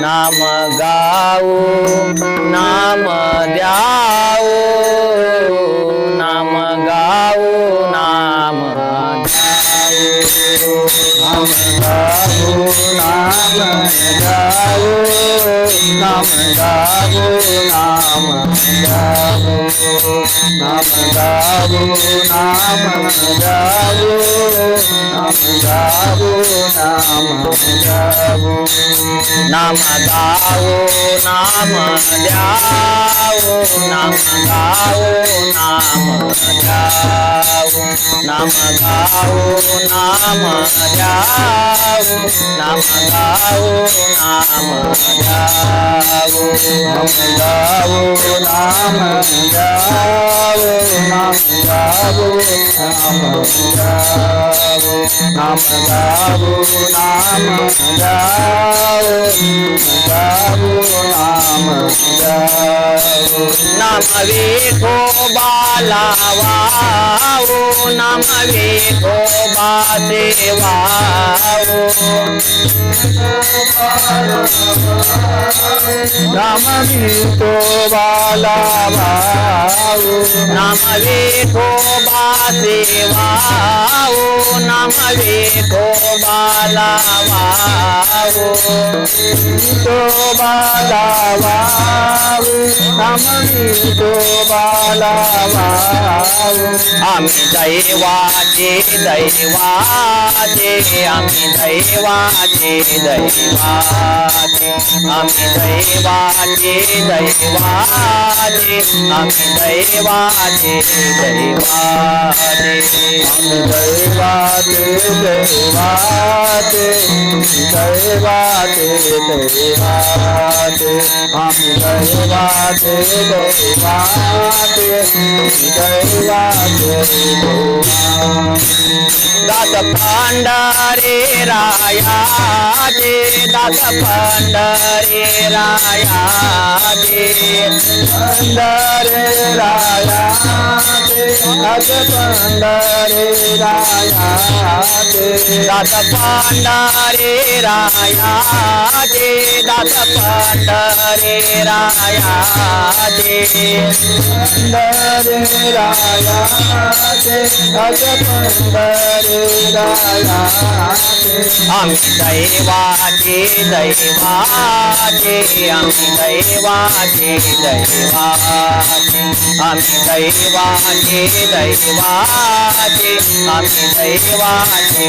नाम गाओ नाम द्याओ नाम गाओ नाम द्याओ नाम गाओ नाम गाओ नाम गाओ नाम गाओ नाम गाओ नाम गाओ नाम गाओ नाम गावो नाम गावो नाम द्यावो नाम गावो नाम द्यावो नाम गावो नाम द्यावो नाम गावो नाम द्यावो नाम गावो नाम द्यावो नाम गावो नाम द्यावो नाम गावो नाम गाओ गाओ नाम नमवे थो बालावाओ नमवे थो बादेवाओ नमवे थो बालावाओ नमवे थो बादेवाओ नमवे थो बालावाओ थो बालावाओ वाऊ नाम विठो आम्ही दैवाचे दैवाचे आम्ही दैवाचे दैवाचे आम्ही दैवाचे दैवाचे आम्ही दैवाचे दैवाचे दैवाचे दैवाचे दैवाचे दैवाचे आम्ही दैवाचे दास पांडरे राया दे दास पांडरे राया दे पांडरे राया दे दास पांडरे राया दे दास पांडरे राया जे दास पांडरे राया जे पंडरे राया जे दास पंडरे राया हम दैवाचे दैवाचे हम दैवाचे दैवाचे हम दैवाचे दैवाचे हम दैवाचे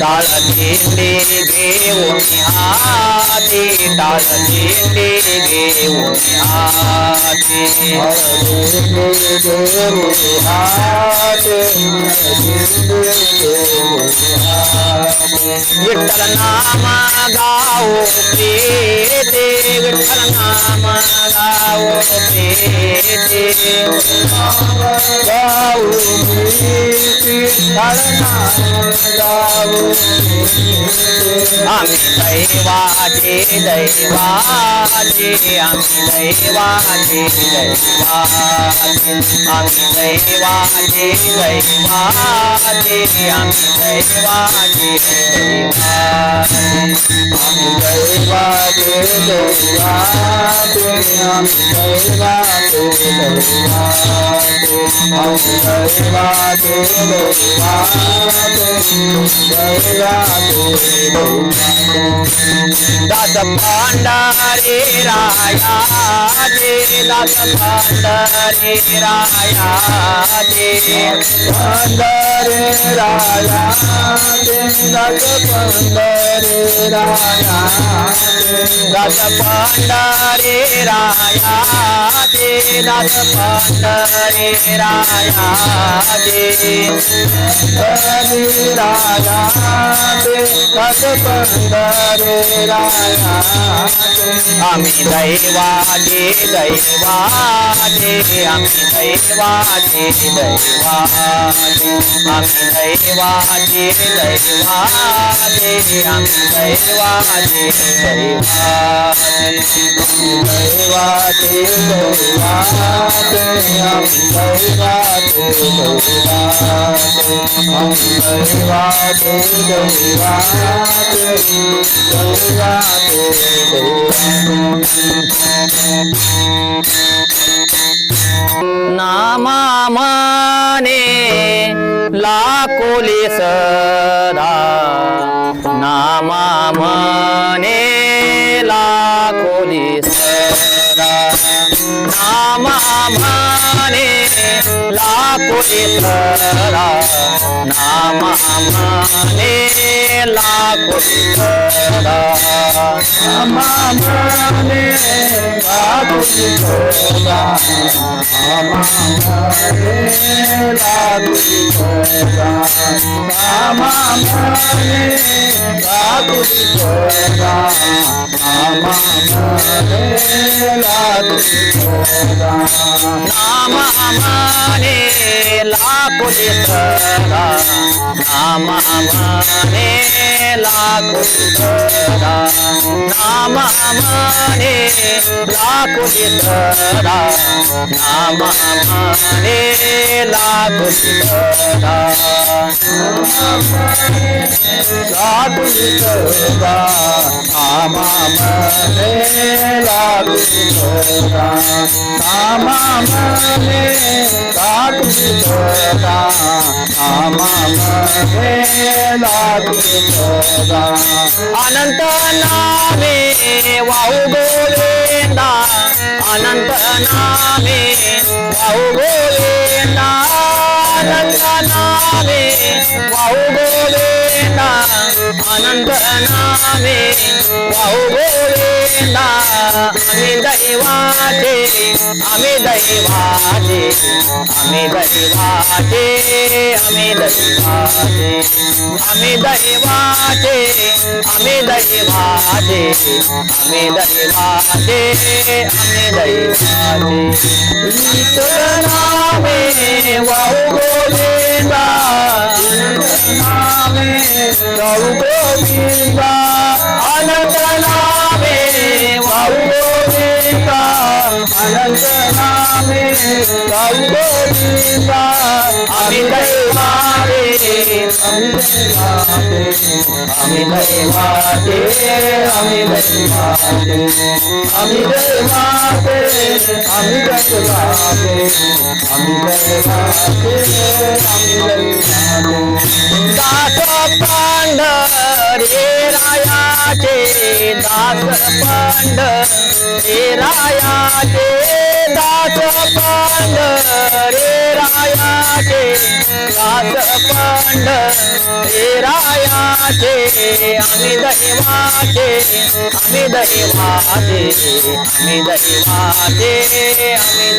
ताळजिंडे घेऊन आते ताळजिंडे घेऊन आते घेऊन आते घेऊन आते विठ्ठल नाम गाओ प्रीते विठ्ठल नाम गाओ प्रीते गाओ विठ्ठल नाम गाओ आम्ही दैवाचे दैवाचे आम्ही दैवाचे दैवाचे आम्ही दैवाचे दैवाचे आम्ही दैवाचे दस पांडरे राया दे दस पांडरे राया दे रे राया रे राजपांडा रे राया राजपांडा रे राया रे राजपांडा रे राया रे रे राया रे राजपांडा रे राया आम्ही दैवाने दैवाने आम्ही दैवाने दैवाने आम्ही दैवाचे दैवाचे आम्ही दैवाचे दैवाचे दैवाचे दैवाचे दैवाचे दैवाचे दैवाचे दैवाचे नामा माने लाकोले सदा नामा मने लाकोले सदा नामा मने कोणी करा नामाने ला करा नामाने लाखो करा नामाने लाखो करा नामाने लाखो लाकुलित राम हमारे ಕುಲಿತರ ನಾಮ ಮಾನೆ ಲಾ ಕುಲಿತರ ನಾಮ ಮಾನೆ ಲಾ ಕುಲಿತರ ಲಾ ಕುಲಿತರ ನಾಮ ಮಾನೆ ಲಾ ಕುಲಿತರ ನಾಮ ಮಾನೆ ಲಾ ಕುಲಿತರ ನಾಮ ಮಾನೆ ಲಾ ಕುಲಿತರ अनंत नामे वाहू गोविंदा. अनंत नामे वाहू गोविंदा. अनंत नामे वाहू गोविंदा. अनंत नामे वाहू गोविंदा आम्ही दैवाचे आम्ही दैवाचे आम्ही दैवाचे आम्ही दैवाचे आम्ही दैवाचे आम्ही दैवाचे आम्ही दैवाचे आम्ही दैवाचे. नामे वाहू गोविंदा Shiva अनंत नामे गौ आम्ही दैवाचे आम्ही दैवाते आम्ही दैवाते आम्ही दैवाते आम्ही दैवाते आम्ही दैवाते दास पंढरी रायाचे दास रायाचे दास पंढरी रायाचे दास पंढरी रायाचे आम्ही दैवाचे आम्ही दैवाचे आम्ही दैवाचे.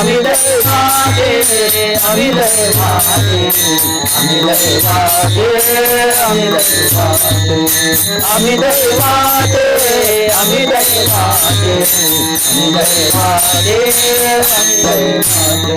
अमिल मागे अमिल मागे अमिल मागे अमिल अमिल मागे अमिल मागे अमिल मागे अमिल मागे